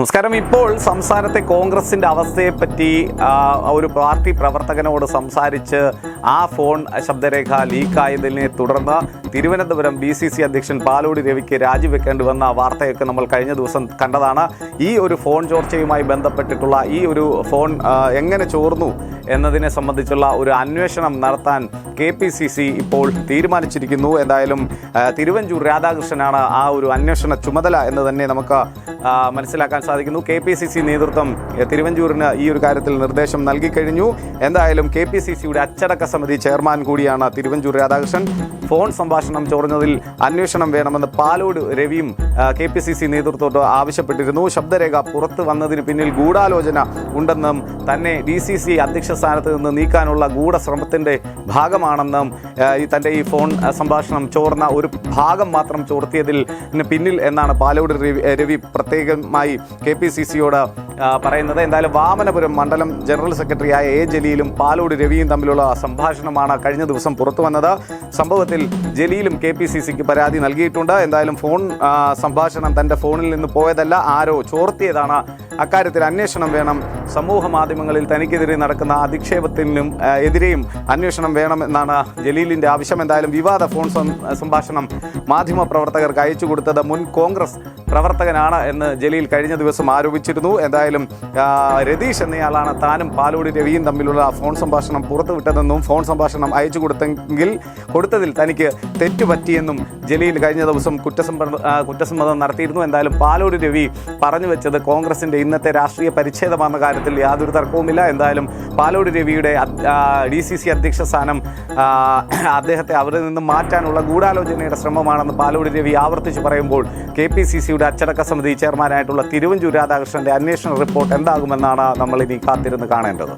നമസ്കാരം. ഇപ്പോൾ സംസ്ഥാനത്തെ കോൺഗ്രസിന്റെ അവസ്ഥയെപ്പറ്റി ഒരു പാർട്ടി പ്രവർത്തകനോട് സംസാരിച്ച് ആ ഫോൺ ശബ്ദരേഖ ലീക്കായതിനെ തുടർന്ന് തിരുവനന്തപുരം ബി സി സി അധ്യക്ഷൻ പാലോടി രവിക്ക് രാജിവെക്കേണ്ടി വന്ന വാർത്തയൊക്കെ നമ്മൾ കഴിഞ്ഞ ദിവസം കണ്ടതാണ്. ഈ ഒരു ഫോൺ ചോർച്ചയുമായി ബന്ധപ്പെട്ടിട്ടുള്ള ഈ ഒരു ഫോൺ എങ്ങനെ ചോർന്നു എന്നതിനെ സംബന്ധിച്ചുള്ള ഒരു അന്വേഷണം നടത്താൻ കെ പി സി സി ഇപ്പോൾ തീരുമാനിച്ചിരിക്കുന്നു. എന്തായാലും തിരുവഞ്ചൂർ രാധാകൃഷ്ണനാണ് ആ ഒരു അന്വേഷണ ചുമതല എന്ന് തന്നെ നമുക്ക് മനസ്സിലാക്കാൻ സാധിക്കുന്നു. കെ പി സി സി നേതൃത്വം തിരുവഞ്ചൂരിന് ഈ ഒരു കാര്യത്തിൽ നിർദ്ദേശം നൽകിക്കഴിഞ്ഞു എന്തായാലും കെ പി സി സിയുടെ അച്ചടക്ക സമിതി ചെയർമാൻ കൂടിയാണ് തിരുവഞ്ചൂർ രാധാകൃഷ്ണൻ. ഫോൺ സംഭാഷണം ചോർന്നതിൽ അന്വേഷണം വേണമെന്ന് പാലോട് രവിയും കെ പി സി സി നേതൃത്വത്തോട് ആവശ്യപ്പെട്ടിരുന്നു. ശബ്ദരേഖ പുറത്തു വന്നതിന് പിന്നിൽ ഗൂഢാലോചന ഉണ്ടെന്നും തന്നെ ഡി സി സി അധ്യക്ഷ സ്ഥാനത്ത് നിന്ന് നീക്കാനുള്ള ഗൂഢശ്രമത്തിന്റെ ഭാഗമാണെന്നും ആ, ഈ തന്റെ ഈ ഫോൺ സംഭാഷണം ചോർന്ന ഒരു ഭാഗം മാത്രം ചോർത്തിയതിൽ പിന്നിൽ എന്നാണ് പാലോട് രവി പ്രത്യേകമായി കെ പി സി സിയോട് പറയുന്നത്. എന്തായാലും വാമനപുരം മണ്ഡലം ജനറൽ സെക്രട്ടറിയായ എ ജലീലും പാലോട് രവിയും തമ്മിലുള്ള സംഭാഷണമാണ് കഴിഞ്ഞ ദിവസം പുറത്തു വന്നത്. സംഭവത്തിൽ ജലീലും കെ പി സി സിക്ക് പരാതി നൽകിയിട്ടുണ്ട്. എന്തായാലും ഫോൺ സംഭാഷണം തന്റെ ഫോണിൽ നിന്ന് പോയതല്ല ആരോ ചോർത്തിയതാണ് അക്കാര്യത്തിൽ അന്വേഷണം വേണം. സമൂഹ മാധ്യമങ്ങളിൽ തനിക്കെതിരെ നടക്കുന്ന അധിക്ഷേപത്തിനും എതിരെയും അന്വേഷണം വേണം എന്നാണ് ജലീലിന്റെ ആവശ്യം. എന്തായാലും വിവാദ ഫോൺ സംഭാഷണം മാധ്യമ പ്രവർത്തകർക്ക് അയച്ചു കൊടുത്തത് മുൻ കോൺഗ്രസ് പ്രവർത്തകനാണ് എന്ന് ജലീൽ കഴിഞ്ഞ ദിവസം ആരോപിച്ചിരുന്നു. എന്തായാലും രതീഷ് എന്നയാളാണ് താനും പാലോടി രവിയും തമ്മിലുള്ള ഫോൺ സംഭാഷണം പുറത്തുവിട്ടതെന്നും ഫോൺ സംഭാഷണം അയച്ചു കൊടുത്തെങ്കിൽ കൊടുത്തതിൽ തനിക്ക് തെറ്റുപറ്റിയെന്നും ജലീൽ കഴിഞ്ഞ ദിവസം കുറ്റസമ്മ കുറ്റസമ്മതം നടത്തിയിരുന്നു. എന്തായാലും പാലോടി രവി പറഞ്ഞു വെച്ചത് കോൺഗ്രസിന്റെ ഇന്നത്തെ രാഷ്ട്രീയ പരിച്ഛേദമാണെന്ന കാര്യത്തിൽ യാതൊരു തർക്കവുമില്ല. എന്തായാലും പാലോട് രവിയുടെ ഡി സി സി അധ്യക്ഷ സ്ഥാനം അദ്ദേഹത്തെ അവരിൽ നിന്ന് മാറ്റാനുള്ള ഗൂഢാലോചനയുടെ ശ്രമമാണെന്ന് പാലോട് രവി ആവർത്തിച്ച് പറയുമ്പോൾ കെ പി സി സിയുടെ അച്ചടക്ക സമിതി ചെയർമാനായിട്ടുള്ള തിരുവഞ്ചൂർ രാധാകൃഷ്ണന്റെ അന്വേഷണ റിപ്പോർട്ട് എന്താകുമെന്നാണ് നമ്മൾ ഇനി കാത്തിരുന്ന് കാണേണ്ടത്.